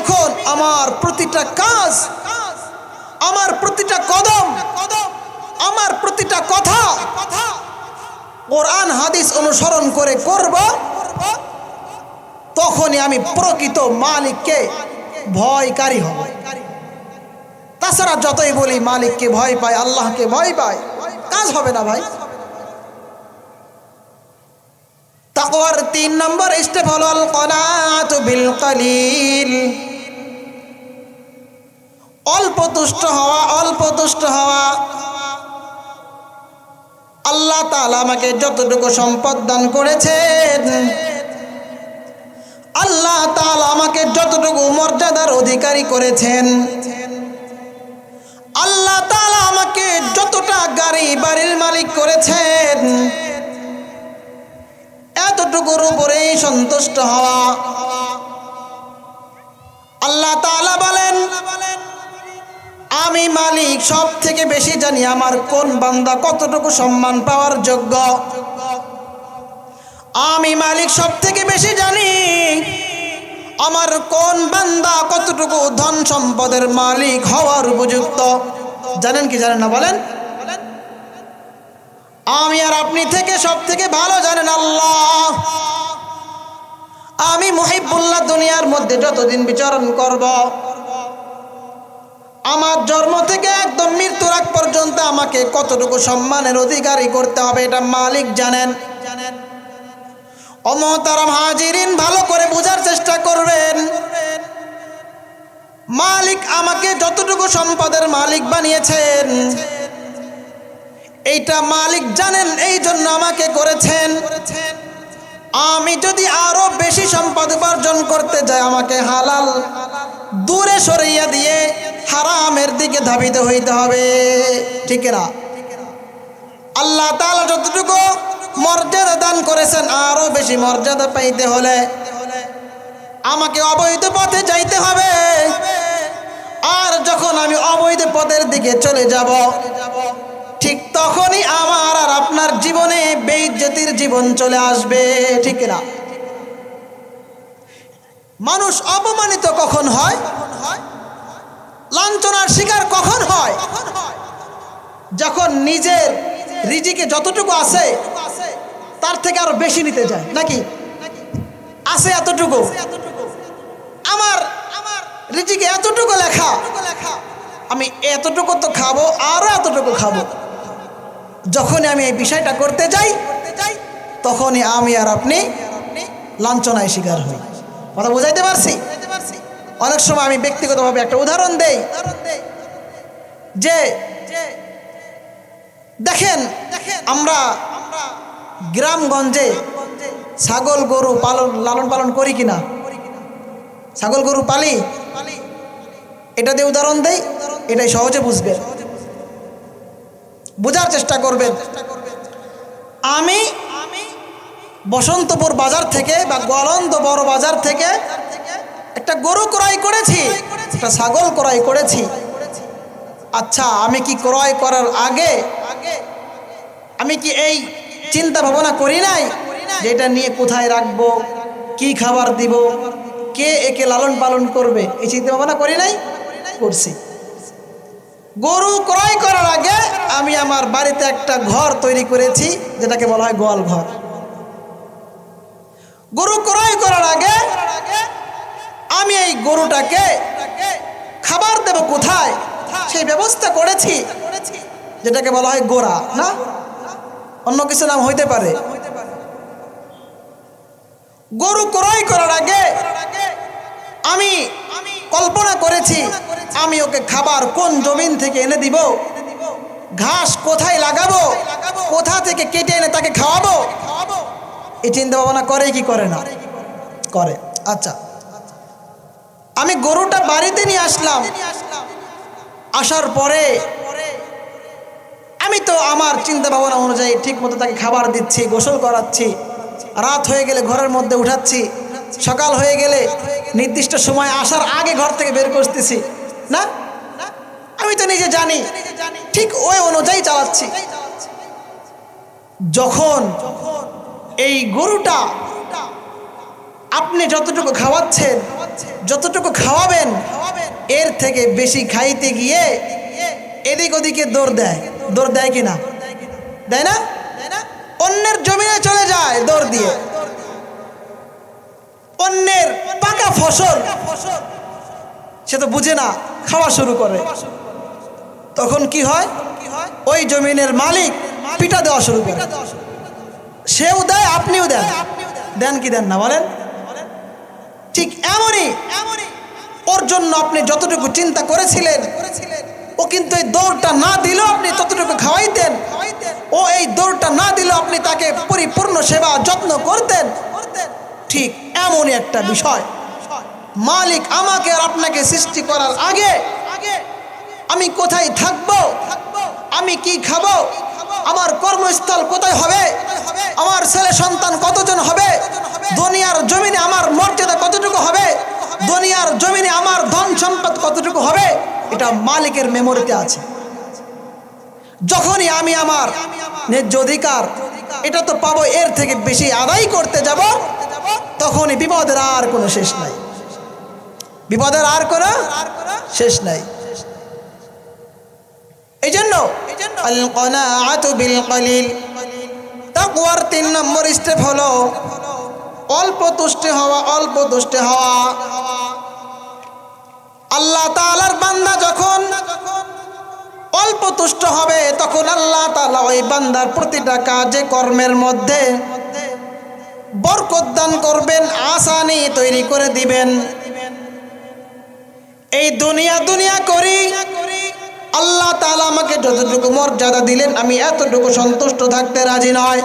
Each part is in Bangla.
যখন আমার প্রতিটা কাজ, আমার প্রতিটা কদম, আমার প্রতিটা কথা কোরআন, হাদিস অনুসরণ করে করব, তখনই আমি প্রকৃত মালিককে ভয়কারী হব। তাছাড়া যতই বলি মালিককে ভয় পায়, আল্লাহকে ভয় পায়, কাজ হবে না ভাই। তাকওয়ার তিন নম্বর স্টেপ হলো আল কনাত বিল কালিল তুষ্ট হওয়া অল্প তুষ্ট হওয়া। আল্লাহ তাআলা আমাকে যতটুকু সম্পদ দান করেছেন, আল্লাহ তাআলা আমাকে যতটুকু মর্যাদার অধিকারী করেছেন, আল্লাহ তাআলা আমাকে যতটা গাড়ি বাড়ির মালিক করেছেন, এতটুকুর উপরেই সন্তুষ্ট হওয়া। আল্লাহ বলেন আমি মালিক সব থেকে বেশি জানি আমার কোন বান্দা কতটুকু সম্মান পাওয়ার যোগ্য। আমি মালিক সব থেকে বেশি জানি আমার কোন বান্দা কতটুকু ধন সম্পদের মালিক হওয়ার উপযুক্ত। জানেন কি জানেন না বলেন? আমি আর আপনি থেকে সব থেকে ভালো জানেন আল্লাহ। আমি মহিবুল্লাহ দুনিয়ার মধ্যে যতদিন বিচরণ করব আমার জন্ম থেকে একদম মৃত্যুর আগ পর্যন্ত আমাকে কতটুকু সম্মানের অধিকারী করতে হবে এটা মালিক জানেন। অমতারাম হাজিরিন, ভালো করে বোঝার চেষ্টা করবেন। মালিক আমাকে যতটুকু সম্পদের মালিক বানিয়েছেন, এইটা মালিক জানেন, এই জন্য আমাকে করেছেন। আমি যদি আরও বেশি সম্পদ উপার্জন করতে যাই, আমাকে হালাল দূরে সরাইয়া দিয়ে ধাবিত হইতে হবে। ঠিক না আল্লাহ তাআলা যতটুকু মর্যাদা দান করেছেন, আরও বেশি মর্যাদা পাইতে হলে আমাকে অবৈধ পথে যাইতে হবে। আর যখন আমি অবৈধ পথের দিকে চলে যাব, ঠিক তখনই আমার আর আপনার জীবনে বেইজ্জতির জীবন চলে আসবে। ঠিক না মানুষ অপমানিত কখন হয়? লাঞ্ছনার শিকার কখন হয়? যখন নিজের রিজিকে যতটুকু আছে, তার থেকে আরও বেশি নিতে যায় নাকি? আছে এতটুকু। আমার আমার রিজিকে এতটুকু লেখা, আমি এতটুকু তো খাব, আরও এতটুকু খাব। যখনই আমি এই বিষয়টা করতে যাই, তখনই আমি আর আপনি লাঞ্ছনায় শিকার হই। কথা বুঝাইতে পারছি? অনেক সময় আমি ব্যক্তিগতভাবে একটা উদাহরণ দেই। যে দেখেন, আমরা গ্রামগঞ্জে ছাগল গরু পালন, লালন পালন করি কিনা? ছাগল গরু পালি? এটা দিয়ে উদাহরণ দেই, এটাই সহজে বুঝবেন। বোঝার চেষ্টা করবেন। আমি বসন্তপুর বাজার থেকে বা গোয়ালন্দ বড় বাজার থেকে একটা গরু ক্রয় করেছি, একটা ছাগল ক্রয় করেছি। আচ্ছা আমি কি ক্রয় করার আগে, আমি কি এই চিন্তা ভাবনা করি নাই যে এটা নিয়ে কোথায় রাখব, কি খাবার দিব, কে একে লালন পালন করবে? এই চিন্তা ভাবনা করি নাই, করছি। গরু ক্রয় করার আগে আমি আমার বাড়িতে একটা ঘর তৈরি করেছি, যেটাকে বলা হয় গোয়াল ঘর। গরু ক্রয় করার আগে আমি এই গরুটাকে খাবার দেব কোথায়? সেই ব্যবস্থা করেছি, যেটাকে বলা হয় গোড়া, না? অন্য কিছু নাম হইতে পারে। গরু ক্রয় করার আগে আমি কল্পনা করেছি, আমি ওকে খাবার কোন জমিন থেকে এনে দিব? ঘাস কোথায় লাগাবো? কোথা থেকে কেটে এনে তাকে খাওয়াবো? এই চিন্তা ভাবনা করে কি করে না? করে। আচ্ছা। আমি গরুটা বাড়িতে নিয়ে আসলাম। আসার পরে আমি তো আমার চিন্তা ভাবনা অনুযায়ী ঠিক মতো তাকে খাবার দিচ্ছি, গোসল করাচ্ছি। রাত হয়ে গেলে ঘরের মধ্যে উঠাচ্ছি। সকাল হয়ে গেলে নির্দিষ্ট সময় আসার আগে ঘর থেকে বের করতেছি। না? আমি তো নিজে জানি। ঠিক ওই অনুযায়ী চালাচ্ছি। যখন এই গরুটা আপনি যতটুকু খাওয়াচ্ছেন যতটুকু খাওয়াবেন, এর থেকে বেশি খাইতে গিয়ে এদিক ওদিকে দৌড় দেয়। দৌড় দেয় কিনা? দেয় না? অন্যের জমিনে চলে যায় দৌড় দিয়ে। অন্যের পাকা ফসল সে তো বুঝে না, খাওয়া শুরু করে। তখন কি হয়? ওই জমিনের মালিক পিটা দেওয়া শুরু করে। সেও দেয়, আপনিও দেন। দেন কি দেন না বলেন? ঠিক এমনই ওর জন্য আপনি যতটুকু চিন্তা করেছিলেন, ও কিন্তু এই দৌড়টা না দিলেও আপনি ততটুকু খাওয়াইতেন। ও এই দৌড়টা না দিলেও আপনি তাকে পরিপূর্ণ সেবা, যত্ন করতেন। ঠিক এমনই একটা বিষয়। মালিক আমাকে আর আপনাকে সৃষ্টি করার আগে আমি কোথায় থাকব? আমি কি খাব? আমার কর্মস্থল কোথায় হবে? আমার ছেলে সন্তান কতজন হবে? দুনিয়ার জমিনে আমার মর্যাদা কতটুকু হবে? দুনিয়ার জমিনে আমার ধন সম্পদ কতটুকু হবে? এটা মালিকের মেমোরিতে আছে। যখনই আমি আমার ন্যায্য অধিকার, এটা তো পাবো, এর থেকে বেশি আদায় করতে যাব, তখনই বিপদের আর কোনো শেষ নাই। বিপদের আর কোনো শেষ নাই। এই জন্য তাকওয়ার তিন নম্বর স্টেপ হলো অল্প তুষ্টে হওয়া অল্প তুষ্টে হওয়া। আল্লাহ তাআলার বান্দা যখন অল্প তুষ্ট হবে তখন আল্লাহ তাআলা ওই বান্দার প্রতিটা কাজে কর্মের মধ্যে বরকত দান করবেন আসানি তৈরি করে দিবেন। এই দুনিয়া দুনিয়া করি আল্লাহ তাআলা আমাকে যতটুকু মর্যাদা দিলেন, আমি এতটুকু সন্তুষ্ট থাকতে রাজি নয়।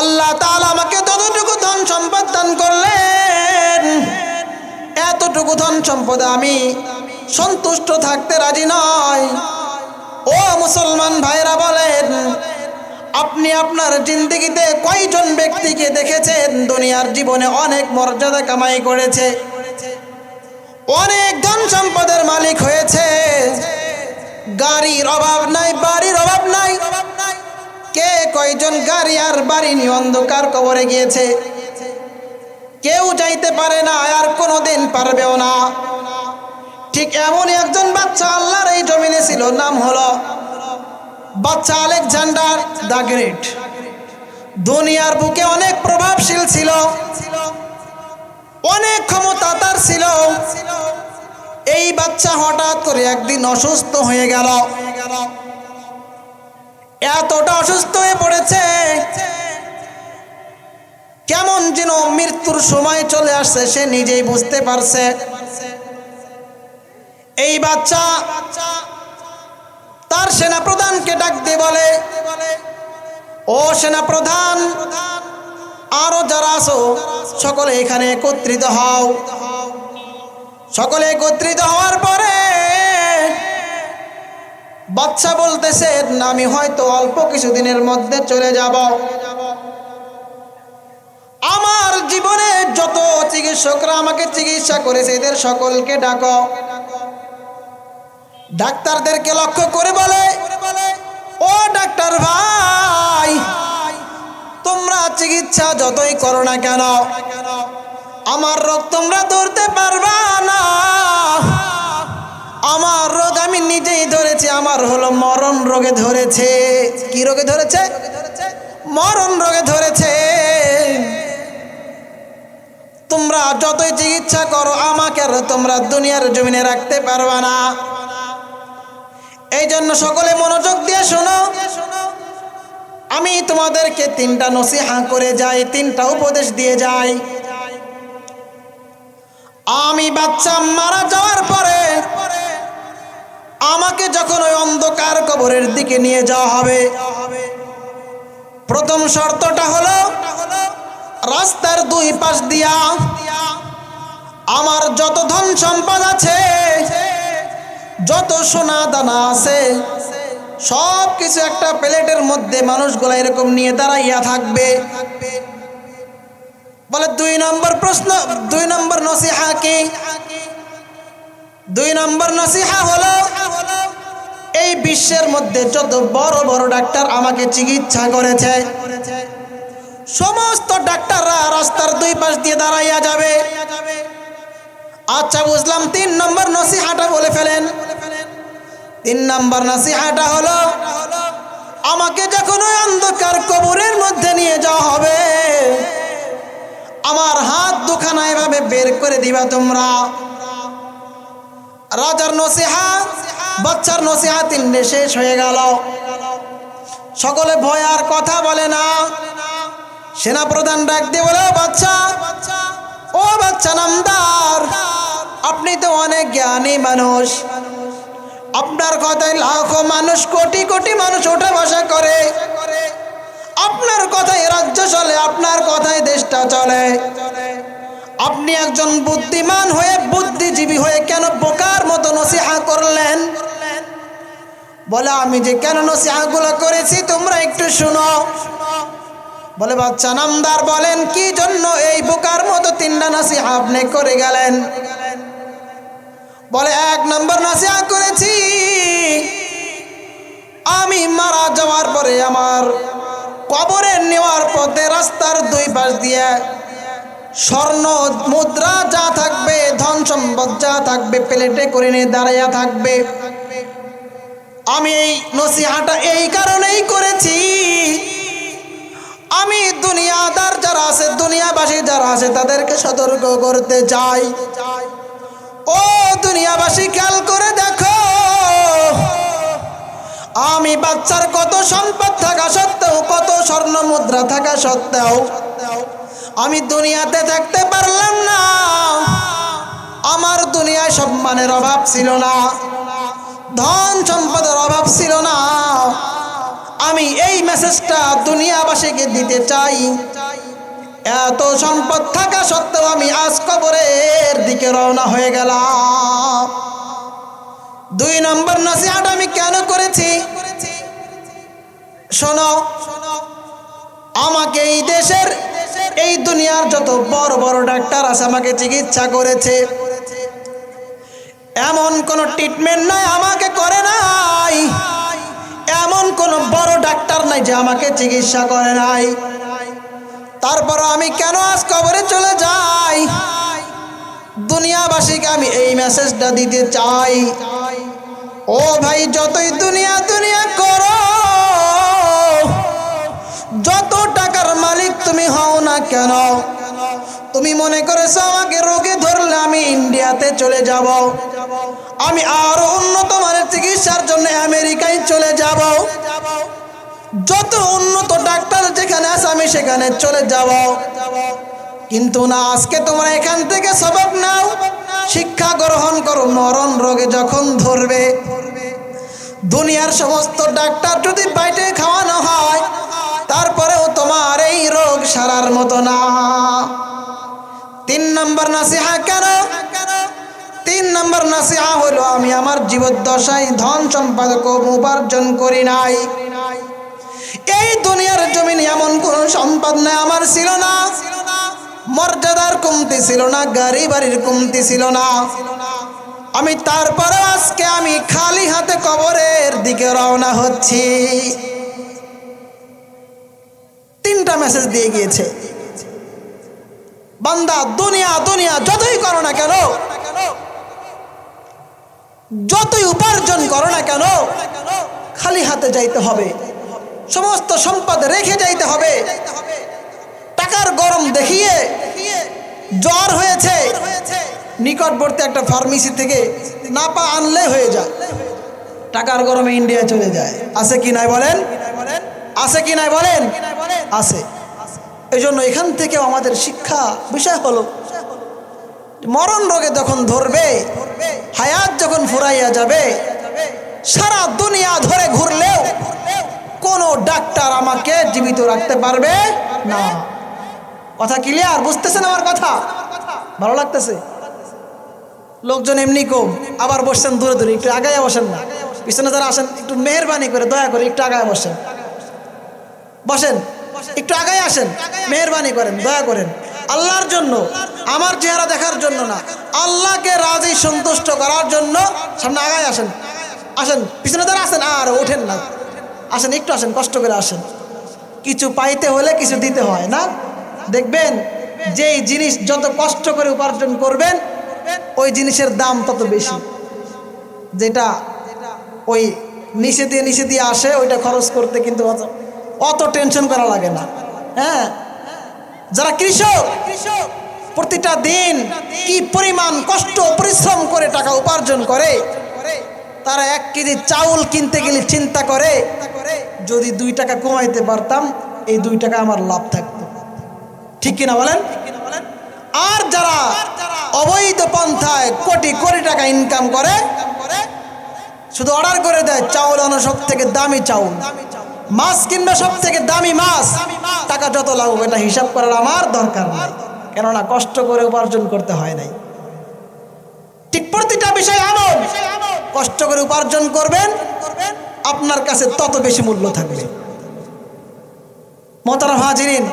আল্লাহ তাআলা আমাকে ততটুকু ধন সম্পদ দান করলেন, এতটুকু ধন সম্পদ আমি সন্তুষ্ট থাকতে রাজি নয়। ও মুসলমান ভাইরা বলেন, আপনি আপনার জিন্দগিতে কয়জন ব্যক্তিকে দেখেছেন? দুনিয়ার জীবনে অনেক মর্যাদা কামাই করেছে। অনেক ধন সম্পদের মালিক হয়েছে। গাড়ির অভাব নাই, বাড়ির অভাব নাই। কে কয়জন গাড়ি আর বাড়ি নিয়ে অন্ধকার কবরে গিয়েছে? কেউ যাইতে পারে না, আর কোনোদিন পারবেও না। ঠিক এমনই একজন বাচ্চা আল্লাহর এই জমিনে ছিল, নাম হলো বাচ্চা আলেকজান্ডার দ্য গ্রেট। দুনিয়ার বুকে অনেক প্রভাবশীল ছিল। অনেক ক্ষমতা তার ছিল। এই বাচ্চা হঠাৎ করে একদিন অসুস্থ হয়ে গেল। এতটা অসুস্থ হয়ে পড়েছে। কেমন যেন মৃত্যুর সময় চলে আসছে, সে নিজেই বুঝতে পারছে। এই বাচ্চা তার সেনা প্রধানকে ডাক দিয়ে বলে, ও সেনা প্রধান আরও যারা আছো সকলে এখানে একত্রিত হও। সকলে একত্রিত হওয়ার পরে বাচ্চা বলতেছে আমি হয়তো অল্প কিছুদিনের মধ্যে চলে যাব। আমার জীবনে যত চিকিৎসকরা আমাকে চিকিৎসা করেছে, এদের সকলকে ডাকো। ডাক্তারদেরকে লক্ষ্য করে বলে, ও ডাক্তার ভাই তোমরা চিকিৎসা যতই করো না কেন, আমার রোগ তোমরা ধরতে পারবা না। আমার রোগ আমি নিজেই ধরেছি, আমার হলো মরণ রোগে ধরেছে। কি রোগে ধরেছে? মরণ রোগে ধরেছে। তোমরা যতই চিকিৎসা করো, আমাকে আর তোমরা দুনিয়ার জমিনে রাখতে পারবা না। এই জন্য সকলে মনোযোগ দিয়ে শোনো। আমি তোমাদেরকে তিনটা নসিহা করে যাই, তিনটা উপদেশ দিয়ে যাই। আমি বাচ্চা মারা যাওয়ার পরে আমাকে যখন ওই অন্ধকার কবরের দিকে নিয়ে যাওয়া হবে, প্রথম শর্তটা হলো রাস্তার দুই পাশ দিয়া আমার যত ধন সম্পদ আছে, যত সোনা দানা আছে সব কিছু একটা প্লেটের মধ্যে মানুষগুলো এরকম নিয়ে দাঁড়াইয়া থাকবে। বলে দুই নম্বর প্রশ্ন, দুই নম্বর নসিহা কি? দুই নম্বর নসিহা হলো, এই বিশ্বের মধ্যে যত বড় বড় ডাক্তার আমাকে চিকিৎসা করেছে, সমস্ত ডাক্তাররা রাস্তার দুই পাশ দিয়ে দাঁড়াইয়া যাবে। আচ্ছা বুঝলাম, তিন নম্বর নসিহাটা বলে ফেলেন। তিন নম্বর নসিহাটা হলো, আমাকে যখন ওই অন্ধকার কবরের মধ্যে নিয়ে যাওয়া হবে, আমার হাত দুখানা এভাবে বের করে দিবা তোমরা। রাজার নসিহা, বাচ্চার নসিহা তিনটে শেষ হয়ে গেল। সকলে ভয় আর কথা বলে না। সেনা প্রধান ডাক দিয়ে বলে, "ও বাচ্চা ও বাচ্চা নামদার, আপনি তো অনেক জ্ঞানী মানুষ। আপনার কথায় লাখো মানুষ, কোটি কোটি মানুষ ওঠা বসা করে। আপনার কথায় রাজ্য চলে, আপনার কথায় দেশটা চলে। আপনি একজন বুদ্ধিমান হয়ে, বুদ্ধিজীবী হয়ে কেন বোকার মতো নসিহা করলেন? বলে, আমি যে কেন নসিহাগুলো করেছি, তোমরা একটু শুনো। বলে, বাচ্চা নামদার বলেন, কি জন্য এই বোকার মতো তিনটা নসিহা আপনি করে গেলেন? বলে, এক নম্বর নসিহা করেছি। আমি মারা যাওয়ার পরে আমার কবরে নেওয়ার পথে রাস্তার দুই পাশ দিয়ে স্বর্ণ মুদ্রা যা থাকবে, ধন সম্পদ যা থাকবে, প্লেটে করে নিয়ে দাঁড়াইয়া থাকবে। আমি এই নসিহাটা এই কারণেই করেছি। আমি দুনিয়াদার যারা আছে, দুনিয়াবাসী যারা আছে, তাদেরকে সতর্ক করতে চাই। ও দুনিয়াবাসী, খেয়াল করে দেখো। আমি বাচ্চার কত সম্পদ থাকা সত্ত্বেও, কত স্বর্ণ মুদ্রা থাকা সত্ত্বেও, আমি দুনিয়াতে থাকতে পারলাম না। আমার দুনিয়ায় সম্মানের অভাব ছিল না, ধন সম্পদের অভাব ছিল না। আমি এই মেসেজটা দুনিয়াবাসীকে দিতে চাই। এত সম্পদ থাকা সত্ত্বেও আমি আজ কবরের দিকে রওনা হয়ে গেলাম। দুই নম্বর নসিহাট আমি কেন করেছি? শোনো, আমাকে এই দেশের, এই দুনিয়ার যত বড় বড় ডাক্তার আছে আমাকে চিকিৎসা করেছে। এমন কোন ট্রিটমেন্ট নাই, আমাকে করে নাই। এমন কোন বড় ডাক্তার নাই যে আমাকে চিকিৎসা করে নাই। তারপর আমি কেন আজ কবরে চলে যাই? দুনিয়াবাসীকে আমি এই মেসেজটা দিতে চাই। ও ভাই, যতই দুনিয়া দুনিয়া করো, যত টাকার মালিক তুমি হও না কেন, তুমি মনে করেছ আমাকে রোগে ধরলে আমি ইন্ডিয়াতে চলে যাব। আমি আরও উন্নত মানের চিকিৎসার জন্য আমেরিকায় যত উন্নত ডাক্তার যেখানে আছে, আমি সেখানে চলে যাব। কিন্তু না, আজকে তোমরা এখান থেকে সবক নাও। শিক্ষা গ্রহণ করো, মরণ রোগে যখন ধরবে। দুনিয়ার সমস্ত ডাক্তার যদি বাইটে খাওয়ানো হয়, তারপরেও তোমার এই রোগ সারার মতো না। তিন নম্বর নাসিহা কেন? তিন নম্বর নাসিহা হলো, আমি আমার জীবদ্দশায় ধন সম্পাদক উপার্জন করি নাই। এই দুনিয়ার জমিনে এমন কোন সম্পদ নাই, আমার ছিল না। মর্যাদার কমতি ছিল না, গাড়ি বাড়ির কমতি ছিল না। আমি তারপরে আজকে আমি খালি হাতে কবরের দিকে রওনা হচ্ছি। তিনটা মেসেজ দিয়ে গিয়েছে। বান্দা, দুনিয়া দুনিয়া, যতই করো না কেন, যতই উপার্জন করো না কেন, খালি হাতে যাইতে হবে। সমস্ত সম্পদ রেখে যাইতে হবে। টাকার গরম দেখিয়ে জ্বর হয়েছে। নিকটবর্তী একটা ফার্মেসি থেকে না পা আনলে হয়ে যায়। টাকার গরমে ইন্ডিয়া চলে যায়। আছে কি নাই বলেন? আছে কি নাই বলেন? আছে। এই জন্য এখান থেকেও আমাদের শিক্ষা বিষয় হলো, মরণ রোগে যখন ধরবে, হায়াত যখন ফুরাইয়া যাবে, সারা দুনিয়া ঘুরলেও কোনো ডাক্তার আমাকে জীবিত রাখতে পারবে না। কথা ক্লিয়ার বুঝতেছেন আমার কথা? ভালো লাগতেছে? লোকজন এমনি কম, আবার বসছেন দূরে দূরে, একটু আগায় বসেন না। পিছনে যারা আসেন, একটু মেহরবানি করে, দয়া করে একটু আগায় বসেন। বসেন, একটু আগায় আসেন, মেহরবানি করেন, দয়া করেন। আল্লাহর জন্য, আমার চেহারা দেখার জন্য না, আল্লাহকে রাজি সন্তুষ্ট করার জন্য সামনে আগায় আসেন। আসেন, পিছনে যারা আসেন, আর ওঠেন না। আসেন, একটু আসেন, কষ্ট করে আসেন। কিছু পাইতে হলে কিছু দিতে হয়, না? দেখবেন যেই জিনিস যত কষ্ট করে উপার্জন করবেন, ওই জিনিসের দাম তত বেশি। যেটা ওই নিচে দিয়ে নিচে দিয়ে আসে, ওইটা খরচ করতে কিন্তু অত অত টেনশন করা লাগে না। হ্যাঁ? যারা কৃষক, প্রতিটা দিন কি পরিমাণ কষ্ট, পরিশ্রম করে টাকা উপার্জন করে, তারা এক কেজি চাউল কিনতে গেলে চিন্তা করে যদি দুই টাকা কমাইতে পারতাম, এই দুই টাকা আমার লাভ থাকতো। ঠিক কিনা বলেন? আর যারা অবৈধ পন্থায় কোটি কোটি টাকা ইনকাম করে, শুধু অর্ডার করে দেয়, চাউল আনো সব থেকে দামি চাউল। মাছ কিনবে সব থেকে দামি মাছ। টাকা যত লাগবে, এটা হিসাব করার আমার দরকার নাই। কেননা কষ্ট করে উপার্জন করতে হয় নাই। ঠিক প্রতিটা বিষয় আমল। কষ্ট করে উপার্জন করবেন করবেন আপনার কাছে তত বেশি মূল্য থাকবে। মতারা হাজিরিন,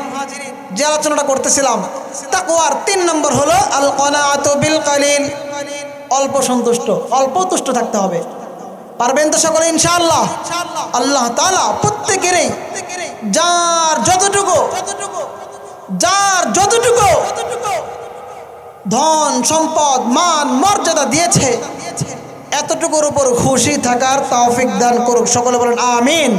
যে আলোচনাটা করতেছিলাম তাকুয়ার তিন নম্বর হলো আল কনাআতু বিল অল্প সন্তুষ্ট, অল্প তুষ্ট থাকতে হবে। পারবেন তো সকলে, ইনশাআল্লাহ? আল্লাহ তাআলা প্রত্যেকেরই, যার যতটুকু যার যতটুকু ধন, সম্পদ, মান, মর্যাদা দিয়েছে এতটুকুর উপর খুশি থাকার তৌফিক দান করুক। সকলে বলেন আমিন।